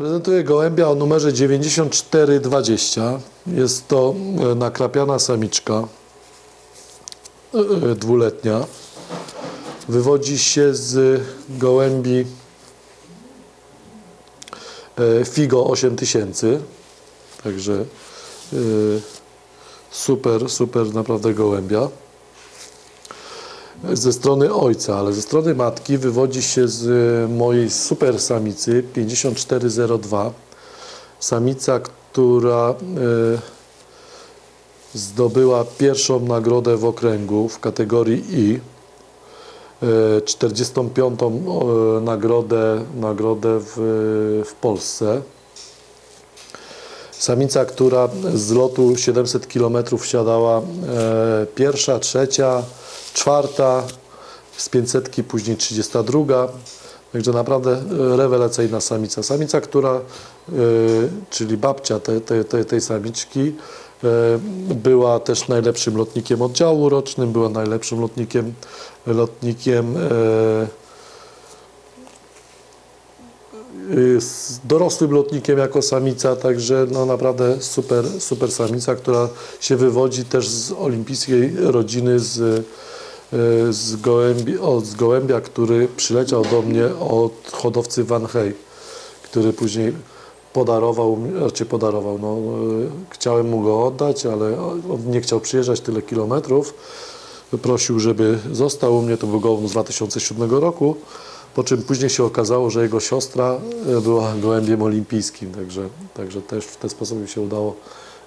Prezentuję gołębia o numerze 9420. Jest to e, nakrapiana samiczka e, e, dwuletnia. Wywodzi się z gołębi Figo 8000. Także super, super naprawdę gołębia. Ze strony ojca, ale ze strony matki wywodzi się z e, mojej super samicy 5402. Samica, która e, zdobyła pierwszą nagrodę w okręgu w kategorii I. E, 45. e, nagrodę, nagrodę w, w Polsce. Samica, która z lotu 700 km wsiadała e, pierwsza, trzecia, czwarta, z 500 później 32. Także naprawdę e, rewelacyjna samica. Samica, która, e, czyli babcia te, te, te, tej samiczki, e, była też najlepszym lotnikiem oddziału rocznym, była najlepszym lotnikiem, lotnikiem z dorosłym lotnikiem jako samica, także no naprawdę super, super samica, która się wywodzi też z olimpijskiej rodziny z, y, z, gołębi, o, z gołębia, który przyleciał do mnie od hodowcy Van Hey, który później podarował, mi- znaczy podarował, no, y, chciałem mu go oddać, ale on nie chciał przyjeżdżać tyle kilometrów, prosił, żeby został u mnie, to był gołąb z 2007 roku, po czym później się okazało, że jego siostra e, była gołębiem olimpijskim, także, także też w ten sposób mi się udało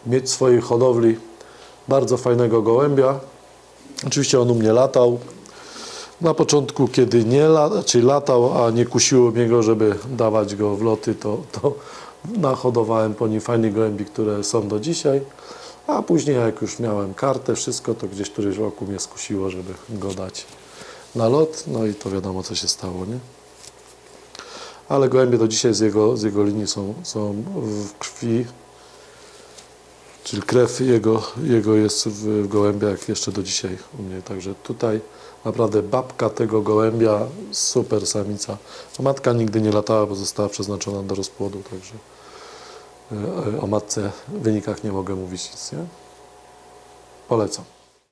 mieć w swojej hodowli bardzo fajnego gołębia. Oczywiście on u mnie latał. Na początku, kiedy nie la, czyli latał, a nie kusiło mnie go, żeby dawać go w loty, to, to nahodowałem po nim fajnych gołębi, które są do dzisiaj. A później, jak już miałem kartę, wszystko, to gdzieś któryś roku mnie skusiło, żeby go dać na lot. No i to wiadomo, co się stało, nie? Ale gołębie do dzisiaj z jego, z jego linii są, są w krwi, czyli krew jego, jego jest w, gołębiach jeszcze do dzisiaj u mnie. Także tutaj naprawdę babka tego gołębia, super samica. Matka nigdy nie latała, bo została przeznaczona do rozpłodu, także e, o matce w wynikach nie mogę mówić nic, nie? Polecam.